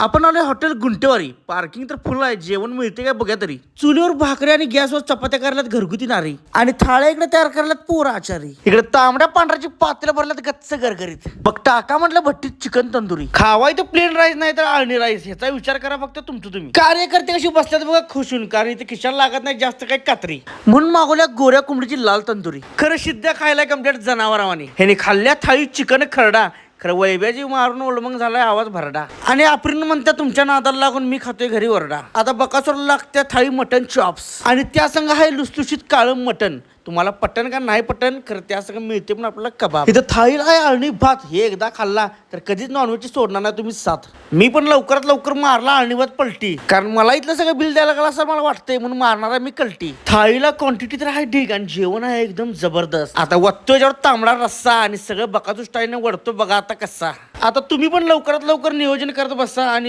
आपण आलोय hotel गुंटेवारी. Parking तर फुल आहे जेवण मिळते काय बघा तरी. चुलीवर भाकरी आणि गॅसवर चपात्या करायला घरगुती नारी. आणि थाळ्या इकडे तयार करायला पोरा आचारी. इकडे तांबड्या पांढऱ्याची पातेल्या भरल्यात गच्च गरगरीत. बघ टाका म्हटलं भट्टीत चिकन तंदुरी. खावाय तर प्लेन राईस नाही तर आळणी राईस ह्याचा विचार करा फक्त तुमचं तुम्ही. कार्यकर्ते कशी बसल्यात बघा खुशून कारण इथे खिशाला लागत नाही जास्त काही कात्री. म्हणून मागवल्या गोऱ्या कोंबडीची लाल तंदुरी. खरं सिद्ध्या खायला कंप्लीट जनावरावानी. ह्याने खाल्ल्या थाळी चिकन खरडा. खरं वैब्याची मारून ओलमंग झालाय आवाज भरडा. आणि आपण म्हणत्या तुमच्या नादाला लागून मी खातोय घरी वरडा. आता बकासूर लागत्या थाळी मटन चॉप्स आणि त्या संघ आहे लुसलुशीत काळं मटन तुम्हाला पटन का नाही पटन? खरं त्या सगळं मिळते पण आपल्याला कबाब. इथं थाळीला आहे अळणी भात हे एकदा खाल्ला तर कधीच नॉनव्हेज सोडणार नाही तुम्ही साथ. मी पण लवकरात लवकर मारला अळणी भात पलटी. कारण मला इथलं सगळं बिल द्यायला लागलं असं मला वाटतंय म्हणून मारणार आहे मी कलटी. थाळीला क्वांटिटी तर आहे ठीक आणि जेवण आहे एकदम जबरदस्त. आता वत्तो ज्यावर तांबडा रस्सा आणि सगळं बकाचू स्टाईलने वडतो बघा आता कसा? आता तुम्ही पण लवकरात लवकर नियोजन करत बसा आणि